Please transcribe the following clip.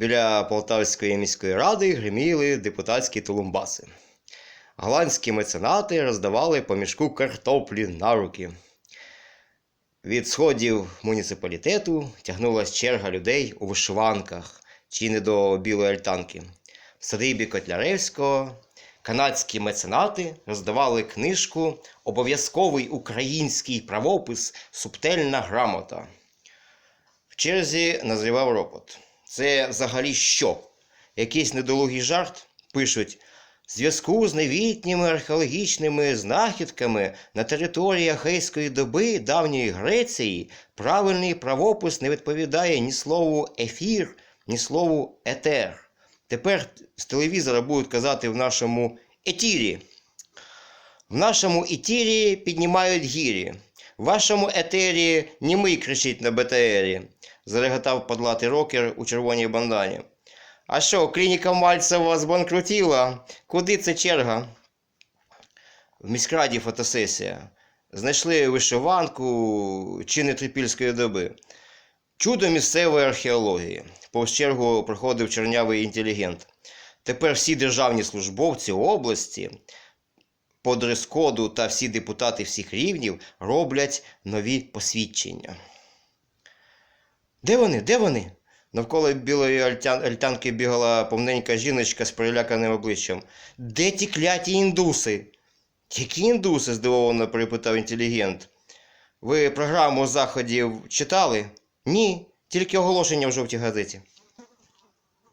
Біля Полтавської міської ради гриміли депутатські тулумбаси. Голландські меценати роздавали по мішку картоплі на руки. Від сходів муніципалітету тягнулась черга людей у вишиванках чи не до білої альтанки. В садибі Котляревського канадські меценати роздавали книжку Обов'язковий український правопис Субтельна грамота. В черзі назрівав ропот. Це взагалі що? Якийсь недолугий жарт? Пишуть. В зв'язку з новітніми археологічними знахідками на території Ахейської доби давньої Греції правильний правопис не відповідає ні слову ефір, ні слову етер. Тепер з телевізора будуть казати в нашому етірі. В нашому етірі піднімають гірі. В вашому етері німий кричить на БТРі, зареготав подлатий рокер у червоній бандані. А що, клініка Мальцева збанкрутіла? Куди це черга? В міськраді фотосесія. Знайшли вишиванку чи не трипільської доби. Чудо місцевої археології. Повз чергу проходив чернявий інтелігент. Тепер всі державні службовці області по дрес-коду та всі депутати всіх рівнів роблять нові посвідчення. Де вони? Де вони? Навколо білої альтанки бігала повненька жіночка з переляканим обличчям. Де ті кляті індуси? Які індуси? здивовано перепитав інтелігент. Ви програму заходів читали? Ні, тільки оголошення в жовтій газеті.